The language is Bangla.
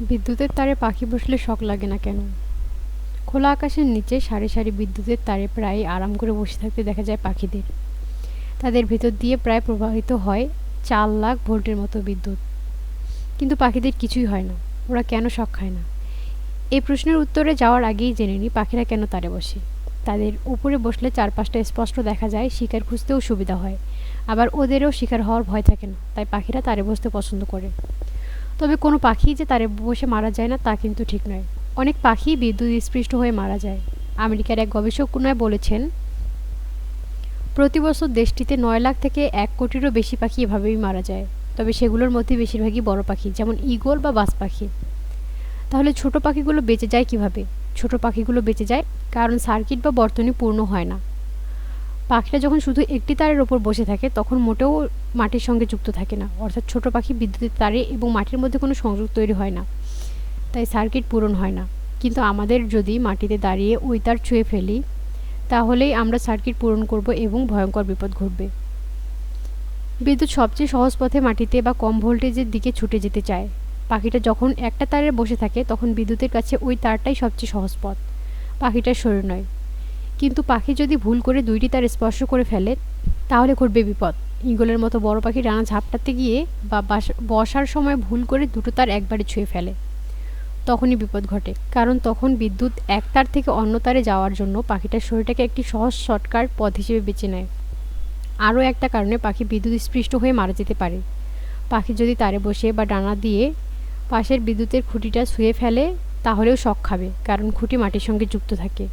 বিদ্যুতের তারে পাখি বসলে শখ লাগে না কেন? খোলা আকাশের নিচে সারি সারি বিদ্যুতের তারে প্রায় আরাম করে বসে থাকতে দেখা যায় পাখিদের। তাদের ভেতর দিয়ে প্রায় প্রবাহিত হয় চার লাখ ভোল্টের মতো বিদ্যুৎ। কিন্তু পাখিদের কিছুই হয় না, ওরা কেন শখ খায় না? এই প্রশ্নের উত্তরে যাওয়ার আগেই জেনে নিই পাখিরা কেন তারে বসে। তাদের উপরে বসলে চারপাশটা স্পষ্ট দেখা যায়, শিকার খুঁজতেও সুবিধা হয়। আবার ওদেরও শিকার হওয়ার ভয় থাকে না, তাই পাখিরা তারে বসতে পছন্দ করে। তবে কোনো পাখি যে তারে বসে মারা যায় না তা কিন্তু ঠিক নয়। অনেক পাখি বিদ্যুৎ স্পৃষ্ট হয়ে মারা যায়। আমেরিকার এক গবেষক নয় বলেছেন, প্রতি বছর দেশটিতে নয় লাখ থেকে এক কোটিরও বেশি পাখি এভাবেই মারা যায়। তবে সেগুলোর মধ্যে বেশিরভাগই বড় পাখি, যেমন ইগল বা বাজ পাখি। তাহলে ছোট পাখিগুলো বেঁচে যায় কীভাবে? ছোট পাখিগুলো বেঁচে যায় কারণ সার্কিট বা বর্তনী পূর্ণ হয় না। পাখিটা যখন শুধু একটি তারের ওপর বসে থাকে, তখন মোটেও মাটির সঙ্গে যুক্ত থাকে না। অর্থাৎ ছোট পাখি বিদ্যুতের তারে এবং মাটির মধ্যে কোনো সংযোগ তৈরি হয় না। তাই সার্কিট পূরণ হয় না। কিন্তু আমাদের যদি মাটিতে দাঁড়িয়ে ওই তার ছুঁয়ে ফেলি, তাহলেই আমরা সার্কিট পূরণ করব এবং ভয়ঙ্কর বিপদ ঘটবে। বিদ্যুৎ সবচেয়ে সহজ পথে মাটিতে বা কম ভোল্টেজের দিকে ছুটে যেতে চায়। পাখিটা যখন একটা তারে বসে থাকে, তখন বিদ্যুতের কাছে ওই তারটাই সবচেয়ে সহজ পথ। পাখিটার শরীর নয়। কিন্তু পাখি যদি ভুল করে দুইটি তার স্পর্শ করে ফেলে, তাহলে ঘটবে বিপদ। ইগলের মতো বড় পাখি ডানা ঝাপটাতে গিয়ে বা বসার সময় ভুল করে দুটো তার একবারে ছুঁয়ে ফেলে। তখনই বিপদ ঘটে, কারণ তখন বিদ্যুৎ এক তার থেকে অন্য তারে যাওয়ার জন্য পাখিটার শরীরটাকে একটি সহজ শর্টকাট পথ হিসেবে বেছে নেয়। আরও একটা কারণে পাখি বিদ্যুৎ স্পৃষ্ট হয়ে মারা যেতে পারে। পাখি যদি তারে বসে বা ডানা দিয়ে পাশের বিদ্যুতের খুঁটিটা ছুঁয়ে ফেলে, তাহলেও শখ খাবে, কারণ খুঁটি মাটির সঙ্গে যুক্ত থাকে।